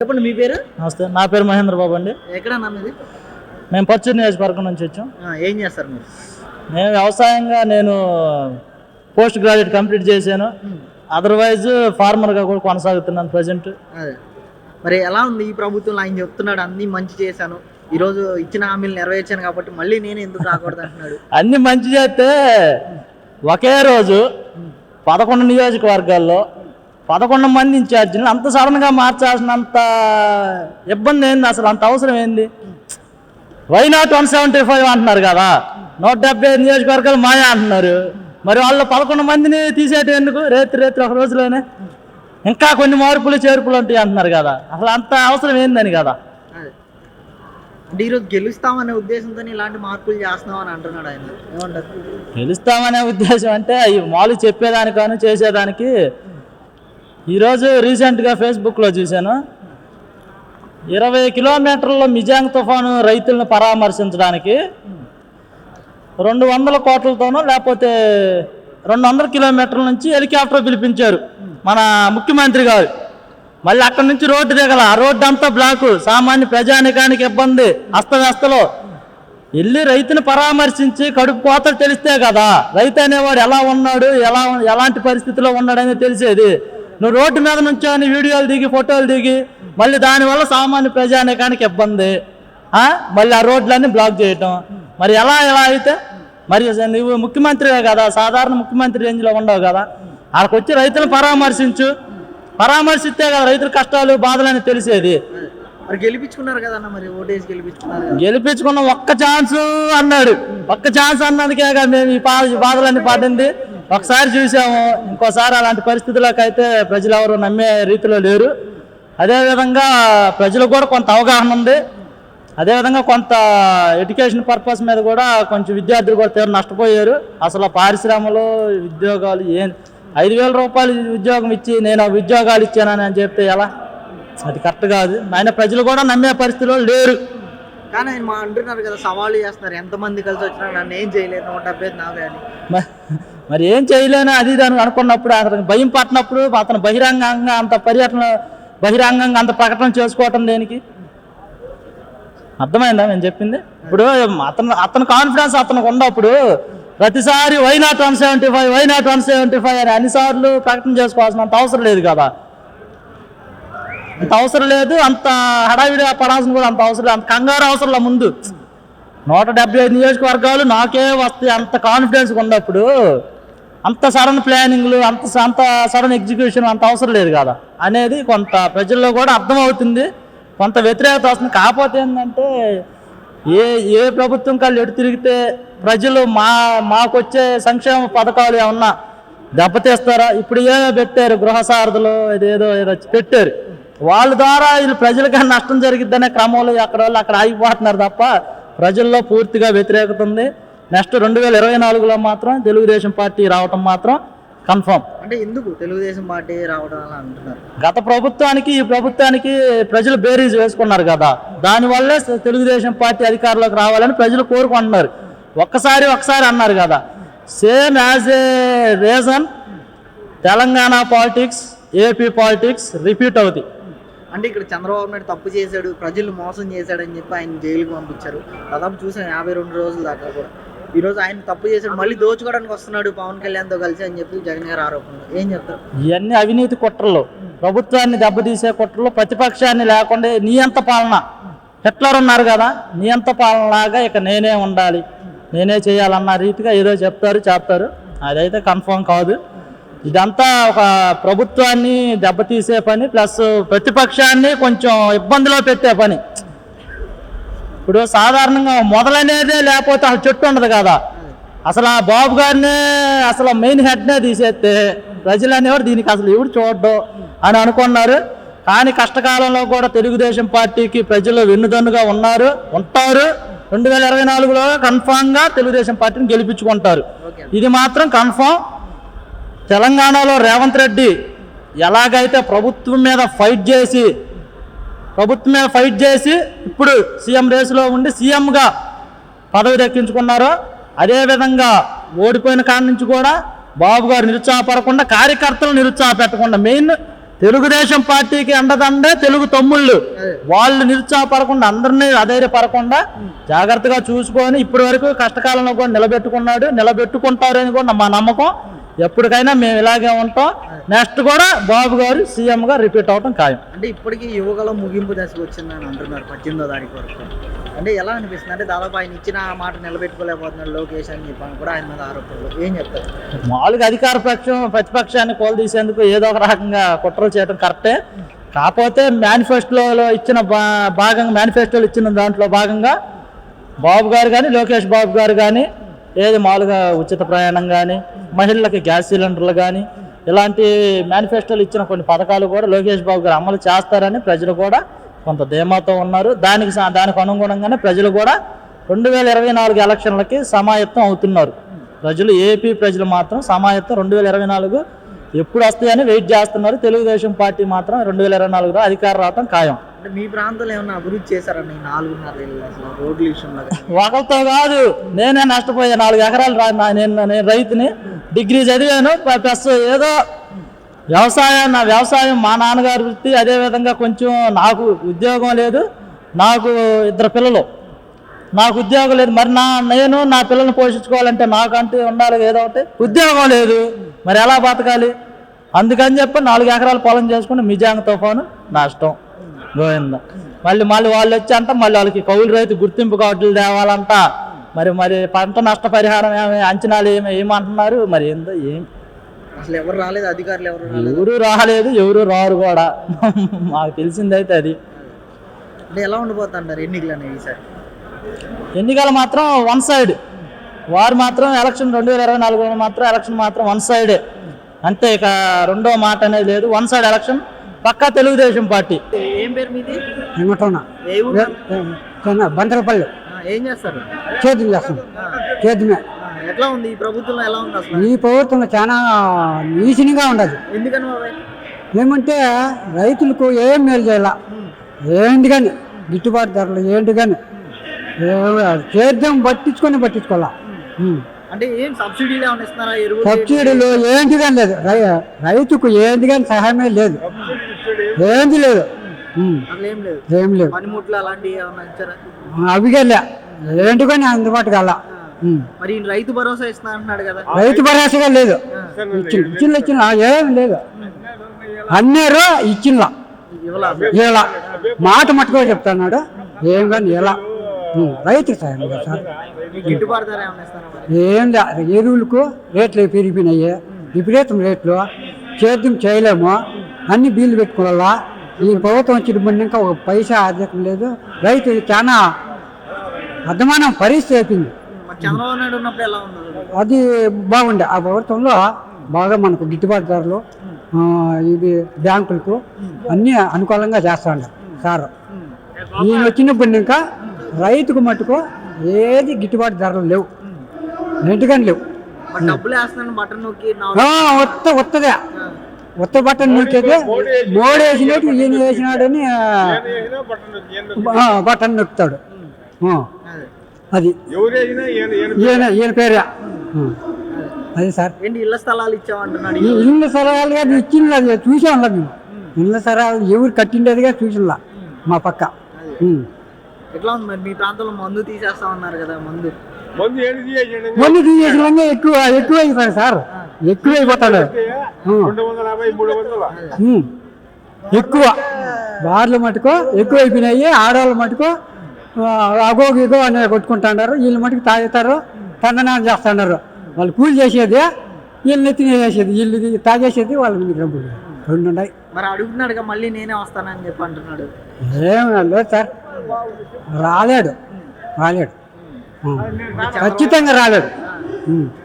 చెప్పండి మీ పేరు? నమస్తే నా పేరు మహేంద్ర బాబు అండి. ఎక్కడ మీది? మేము పచ్చూరు నియోజకవర్గం నుంచి వచ్చాం. ఏం చేస్తారు మీరు? నేను వ్యవసాయంగా నేను పోస్ట్ గ్రాడ్యుయేట్ కంప్లీట్ చేశాను. అదర్వైజ్ ఫార్మర్గా కూడా కొనసాగుతున్నాను ప్రజెంట్ మరి ఎలా ఉంది ఈ ప్రభుత్వంలో? ఆయన చెప్తున్నాడు అన్ని మంచి చేశాను. ఈ రోజు ఇచ్చిన హామీలు నెరవేర్చాను కాబట్టి మళ్ళీ నేను ఎందుకు రాకూడదు అంటున్నాడు. అన్ని మంచి చేస్తే ఒకే రోజు పదకొండు నియోజకవర్గాల్లో పదకొండు మంది ఇన్ఛార్జీలు అంత సడన్గా మార్చాల్సినంత ఇబ్బంది ఏంది? అసలు అంత అవసరం ఏంది? Why not one seventy five అంటున్నారు కదా? నూట డెబ్బై ఐదు నియోజకవర్గాలు మాయా అంటున్నారు. మరి వాళ్ళు పదకొండు మందిని తీసేయటం ఎందుకు? రేత్రి రేత్రి ఒక రోజులోనే. ఇంకా కొన్ని మార్పులు చేర్పులు ఉంటాయి అంటున్నారు కదా. అసలు అంత అవసరం ఏందని కదా? అదే. అంటే ఈరోజు గెలుస్తామనే ఉద్దేశంతో ఇలాంటి మార్పులు చేస్తున్నామని అంటున్నాడు ఆయన. ఏమంటారు? గెలుస్తామనే ఉద్దేశం అంటే ఈ మామూలు చెప్పేదానికాను చేసేదానికి ఈరోజు రీసెంట్గా ఫేస్బుక్లో చూశాను. ఇరవై కిలోమీటర్ల మిజాంగ్ తుఫాను రైతులను పరామర్శించడానికి రెండు వందల కోట్లతోనో లేకపోతే రెండు వందల కిలోమీటర్ల నుంచి హెలికాప్టర్ పిలిపించారు మన ముఖ్యమంత్రి గారు. మళ్ళీ అక్కడి నుంచి రోడ్డు దిగల ఆ రోడ్డు అంతా బ్లాకు సామాన్య ప్రజానికానికి ఇబ్బంది అస్తవ్యస్తలో. వెళ్ళి రైతుని పరామర్శించి కడుపు కోతలు తెలిస్తే కదా రైతు అనేవాడు ఎలా ఉన్నాడు ఎలా ఎలాంటి పరిస్థితిలో ఉన్నాడనేది తెలిసేది. నువ్వు రోడ్డు మీద నుంచొని వీడియోలు దిగి ఫోటోలు దిగి మళ్ళీ దానివల్ల సామాన్య ప్రజానికానికి ఇబ్బంది? మళ్ళీ ఆ రోడ్లన్నీ బ్లాక్ చేయటం. మరి ఎలా ఎలా అయితే? మరి నువ్వు ముఖ్యమంత్రివే కదా సాధారణ ముఖ్యమంత్రి రేంజ్లో ఉండవు కదా. అక్కడికి వచ్చి రైతులను పరామర్శించు. పరామర్శిస్తే కదా రైతుల కష్టాలు బాధలని తెలిసేది. గెలిపించుకున్నారు కదా అన్న మరి ఓటేసి గెలిపించుకున్నారు గెలిపించుకున్న ఒక్క ఛాన్స్ అన్నాడు. ఒక్క ఛాన్స్ అన్నందుకే కదా మేము ఈ బాధలన్నీ పడింది. ఒకసారి చూసాము ఇంకోసారి అలాంటి పరిస్థితులకు అయితే ప్రజలు ఎవరు నమ్మే రీతిలో లేరు. అదేవిధంగా ప్రజలకు కూడా కొంత అవగాహన ఉంది. అదేవిధంగా కొంత ఎడ్యుకేషన్ పర్పస్ మీద కూడా కొంచెం విద్యార్థులు కూడా తీవ్ర నష్టపోయారు. అసలు పారిశ్రమలు ఉద్యోగాలు ఏం ఐదు వేల రూపాయలు ఉద్యోగం ఇచ్చి నేను ఉద్యోగాలు ఇచ్చానని అని చెప్తే ఎలా? అది కరెక్ట్ కాదు. ఆయన ప్రజలు కూడా నమ్మే పరిస్థితిలో లేరు. కానీ మా అంటున్నారు కదా సవాళ్ళు చేస్తున్నారు. ఎంతమంది కలిసి వచ్చినా నన్ను ఏం చేయలేదు నూట డెబ్బై ఐదు నావే అని. మ- మరి ఏం చేయలేను అది దాని అనుకున్నప్పుడు అతనికి భయం పట్టినప్పుడు అతను బహిరంగంగా అంత పర్యటన బహిరంగంగా అంత ప్రకటన చేసుకోవటం దేనికి? అర్థమైందా నేను చెప్పింది? ఇప్పుడు అతను అతని కాన్ఫిడెన్స్ అతనికి ఉన్నప్పుడు ప్రతిసారి why not one seventy five why not one seventy five అని అన్నిసార్లు ప్రకటన చేసుకోవాల్సినంత అవసరం లేదు కదా. అంత అవసరం లేదు అంత హడావిడిగా పడాల్సిన కూడా అంత అవసరం లేదు అంత కంగారు అవసరం ముందు. నూట డెబ్బై ఐదు నియోజకవర్గాలు నాకే వస్తాయి అంత కాన్ఫిడెన్స్ ఉన్నప్పుడు అంత సడన్ ప్లానింగ్లు అంత అంత సడన్ ఎగ్జిక్యూషన్ అంత అవసరం లేదు కదా. అనేది కొంత ప్రజల్లో కూడా అర్థమవుతుంది. కొంత వ్యతిరేకత వస్తుంది. కాకపోతే ఏంటంటే ఏ ఏ ప్రభుత్వం కళ్ళు ఎటు తిరిగితే ప్రజలు మా మాకొచ్చే సంక్షేమ పథకాలు ఏమన్నా దెబ్బతీస్తారా? ఇప్పుడు ఏమో పెట్టారు గృహ సారథులు ఇదేదో ఏదో పెట్టారు. వాళ్ళ ద్వారా వీళ్ళు ప్రజలకి నష్టం జరిగిద్దనే క్రమంలో అక్కడ వాళ్ళు అక్కడ ఆగిపోతున్నారు తప్ప ప్రజల్లో పూర్తిగా వ్యతిరేకత ఉంది. నెక్స్ట్ రెండు వేల ఇరవై నాలుగులో మాత్రం తెలుగుదేశం పార్టీ రావటం మాత్రం కన్ఫర్మ్ అంటే ఎందుకు తెలుగుదేశం పార్టీ రావడం అలా అంటున్నారు? గత ప్రభుత్వానికి ఈ ప్రభుత్వానికి ప్రజలు బేరీజ్ వేసుకున్నారు కదా. దానివల్లే తెలుగుదేశం పార్టీ అధికారంలోకి రావాలని ప్రజలు కోరుకుంటున్నారు. ఒక్కసారి ఒక్కసారి అన్నారు కదా. Same as a reason Telangana politics AP politics repeat అవుతాయి. అంటే ఇక్కడ చంద్రబాబు నాయుడు తప్పు చేశాడు ప్రజలు మోసం చేశాడని చెప్పి ఆయన జైలుకి పంపించారు. దాదాపు చూసాం యాభై రెండు రోజుల దాకా కూడా. ఈరోజు ఆయన తప్పు చేశాడు మళ్ళీ దోచుకోవడానికి వస్తున్నాడు పవన్ కళ్యాణ్తో కలిసి అని చెప్పి జగన్ గారు ఆరోపణలు. ఏం చెప్తారు? ఇవన్నీ అవినీతి కుట్రలు. ప్రభుత్వాన్ని దెబ్బతీసే కుట్రలు ప్రతిపక్షాన్ని లేకుండా నియంత పాలన. హిట్లర్ ఉన్నారు కదా నియంత పాలన లాగా ఇక నేనే ఉండాలి. నేనే చేయాలన్న రీతిగా ఏదో చెప్తారు చేస్తారు. అదైతే కన్ఫర్మ్ కాదు. ఇదంతా ఒక ప్రభుత్వాన్ని దెబ్బతీసే పని ప్లస్ ప్రతిపక్షాన్ని కొంచెం ఇబ్బందిలో పెట్టే పని. ఇప్పుడు సాధారణంగా మొదలనేదే లేకపోతే అసలు చెట్టు ఉండదు కదా. అసలు ఆ బాబు గారినే అసలు మెయిన్ హెడ్నే తీసేస్తే ప్రజలు అనేవారు దీనికి అసలు ఎవరు చూడడం అని అనుకున్నారు. కానీ కష్టకాలంలో కూడా తెలుగుదేశం పార్టీకి ప్రజలు వెన్నుదన్నుగా ఉన్నారు ఉంటారు. రెండు వేల ఇరవై నాలుగులో కన్ఫామ్గా తెలుగుదేశం పార్టీని గెలిపించుకుంటారు. ఇది మాత్రం కన్ఫామ్. తెలంగాణలో రేవంత్ రెడ్డి ఎలాగైతే ప్రభుత్వం మీద ఫైట్ చేసి ప్రభుత్వం మీద ఫైట్ చేసి ఇప్పుడు సీఎం రేసులో ఉండి సీఎంగా పదవి దక్కించుకున్నారో అదేవిధంగా ఓడిపోయిన కాడి నుంచి కూడా బాబు గారు నిరుత్సాహపడకుండా కార్యకర్తలు నిరుత్సాహపెట్టకుండా మెయిన్ తెలుగుదేశం పార్టీకి అండదండే తెలుగు తమ్ముళ్ళు. వాళ్ళు నిరుత్సాహపడకుండా అందరినీ అధైర్యపడకుండా జాగ్రత్తగా చూసుకొని ఇప్పటి వరకు కష్టకాలంలో కూడా నిలబెట్టుకున్నాడు నిలబెట్టుకుంటారని కూడా మా నమ్మకం. ఎప్పటికైనా మేము ఇలాగే ఉంటాం. నెక్స్ట్ కూడా బాబు గారు సీఎం గా రిపీట్ అవటం ఖాయం. అంటే ఇప్పటికీ యువగలం ముగింపు దశకు వచ్చిందని అంటున్నారు పద్దెనిమిదో తారీఖు వరకు. అంటే ఎలా అనిపిస్తుంది? అంటే దాదాపు ఆయన ఇచ్చిన మాట నిలబెట్టుకోలేకపోతున్నాడు లోకేష్ అని చెప్పి కూడా ఆయన మీద ఆరోపణలు. ఏం చెప్తారు? మామూలుగా అధికార పక్షం ప్రతిపక్షాన్ని కోలదీసేందుకు ఏదో ఒక రకంగా కుట్రలు చేయడం కరెక్టే. కాకపోతే మేనిఫెస్టోలో ఇచ్చిన భాగంగా మేనిఫెస్టోలో ఇచ్చిన దాంట్లో భాగంగా బాబు గారు కానీ లోకేష్ బాబు గారు కానీ ఏది మామూలుగా ఉచిత ప్రయాణం కానీ మహిళలకు గ్యాస్ సిలిండర్లు కానీ ఇలాంటి మేనిఫెస్టోలు ఇచ్చిన కొన్ని పథకాలు కూడా లోకేష్ బాబు గారు అమలు చేస్తారని ప్రజలు కూడా కొంత ధీమాతో ఉన్నారు. దానికి దానికి అనుగుణంగానే ప్రజలు కూడా రెండు వేల ఇరవై నాలుగు ఎలక్షన్లకి సమాయత్తం అవుతున్నారు. ప్రజలు ఏపీ ప్రజలు మాత్రం సమాయత్తం రెండు వేల ఇరవై నాలుగు ఎప్పుడు వస్తాయని వెయిట్ చేస్తున్నారు. తెలుగుదేశం పార్టీ మాత్రం రెండు వేల ఇరవై నాలుగులో అధికార రావటం ఖాయం. అంటే మీ ప్రాంతంలో ఏమన్నా అభివృద్ధి చేశారండి ఈ నాలుగున్నర అసలు రోడ్ల విషయంలో ఒకరితో కాదు నేనే నష్టపోయా నాలుగు ఎకరాలు రా నా- నేను నేను రైతుని డిగ్రీ చదివాను ప్లస్ ఏదో వ్యవసాయం నా వ్యవసాయం మా నాన్నగారి వృత్తి అదేవిధంగా కొంచెం నాకు ఉద్యోగం లేదు నాకు ఇద్దరు పిల్లలు. నాకు ఉద్యోగం లేదు. మరి నా నేను నా పిల్లల్ని పోషించుకోవాలంటే నాకంటూ ఉండాలి ఏదో ఒకటి. ఉద్యోగం లేదు. మరి ఎలా బతకాలి? అందుకని చెప్పి నాలుగు ఎకరాలు పొలం చేసుకుని మిజాంగ్ తుఫాను నష్టం. గోవింద. మళ్ళీ మళ్ళీ వాళ్ళు వచ్చి అంట మళ్ళీ వాళ్ళకి కౌలు రైతు గుర్తింపు కార్డులు తేవాలంట. మరి మరి పంట నష్టపరిహారం ఏమి అంచనాలు ఏమి ఏమంటున్నారు? మరి ఏందో ఏం? అసలు ఎవరు రాలేదు అధికారులు ఎవరు ఎవరు రాలేదు ఎవరు రారు కూడా. మాకు తెలిసిందైతే అది. అంటే ఎలా ఉండిపోతుంటారు ఎన్నికలు అనేవి ఈసారి? ఎన్నికలు మాత్రం వన్ సైడ్. వారు మాత్రం ఎలక్షన్ రెండు వేల ఇరవై నాలుగులో మాత్రం ఎలక్షన్ మాత్రం వన్ సైడే. అంతే ఇక రెండో మాట అనేది లేదు. One side election. పక్కా తెలుగుదేశం పార్టీ. ఏం పేరు మీది? ఏమంటున్నా ఏ ఊరు? బందరపల్లి ఆ, ఏం చేస్తారు? చేతులు చేస్తాం. చేతుమే ఎట్లా ఉంది ఈ ప్రభుత్వం ఎలా ఉంది అసలు? ఈ ప్రభుత్వం చాలా నీచనిగా ఉండదు. ఎందుకని ఏమంటే రైతులకు ఏం మేలు చేయాల? ఏంటి కానీ గిట్టుబాటు ధరలు ఏంటి కానీ సేద్యం పట్టించుకొని పట్టించుకోవాలా. అంటే ఏం సబ్సిడీలు ఏంటి కానీ లేదు. రై రైతుకు ఏంటి కానీ సహాయమే లేదు. ఏంది లేదు. ఏం లేదు. ఏం లేదు. అవి కానీ ఏంటి కానీ అందుబాటు కల్లా ఉం. మరి రైతు భరోసా ఇస్తున్నా అంటున్నాడు కదా. రైతు భరోసాగా లేదు. ఇచ్చిన ఇచ్చిన ఇచ్చిన ఏం లేదు. అన్నారు ఇచ్చిన ఇలా మాట మట్టుకో చెప్తున్నాడు. ఏం కానీ ఇలా ఉం, రైతు సాయం కదా సార్. ఏం లే. ఎరువులకు రేట్లు పెరిగిపోయినాయి. విపరీతం రేట్లు. సేద్యం చేయలేము. అన్ని బిల్లు పెట్టుకోవాలా? ఈ ప్రభుత్వం వచ్చిన ముందు ఒక పైసా ఆర్థికం లేదు. రైతు చాలా అర్థమానం పరిస్థితి అయిపోయింది. అది బాగుండే. ఆ ప్రభుత్వంలో బాగా మనకు గిట్టుబాటు ధరలు ఇది బ్యాంకులకు అన్నీ అనుకూలంగా చేస్తాడు సార్. ఈయన వచ్చినప్పుడు ఇంకా రైతుకు మటుకు ఏది గిట్టుబాటు ధరలు లేవు. ఎందుకని లేవు. ఒత్తదే ఒత్త బట్టన్ నొక్కేది మోడీ వేసినట్టు ఈయన వేసినాడని బటన్ నొక్కుతాడు. అదే. అది. ఈయన ఈయన పేరే. అది సార్. ఏంటి ఇళ్ళ స్థలాలు ఇచ్చామంటున్నాడు ఈ ఇల్లు సరళాలుగా ఇచ్చింది చూసాం మేము. ఇల్లు సరళాలు ఎవరు కట్టిండేదిగా చూసినలా మా పక్క. ఎట్లా ఉంది మరి? మీ ప్రాంతంలో మందు తీసేస్తామన్నారు కదా మందు. మొన్న ఎక్కువ ఎక్కువ అయిపోయాడు సార్. ఎక్కువ అయిపోతాడు. ఎక్కువ. బార్లు మటుకు ఎక్కువ అయిపోయినాయి ఆడవాళ్ళ మటుకు అగో ఇగో అని కొట్టుకుంటున్నారు వీళ్ళు మటుకు తాగుతారు తందనాలు చేస్తున్నారు వాళ్ళు కూలి చేసేది వీళ్ళు నెత్తిన చేసేది వీళ్ళు తాగేసేది వాళ్ళ డబ్బులు రెండు ఉన్నాయి. మరి అడుగుతున్నాడుగా మళ్ళీ నేనే వస్తానని చెప్పి అంటున్నాడు. ఏం లేదు సార్. రాలేడు. రాలేడు. ఖచ్చితంగా రాలేడు ఉం.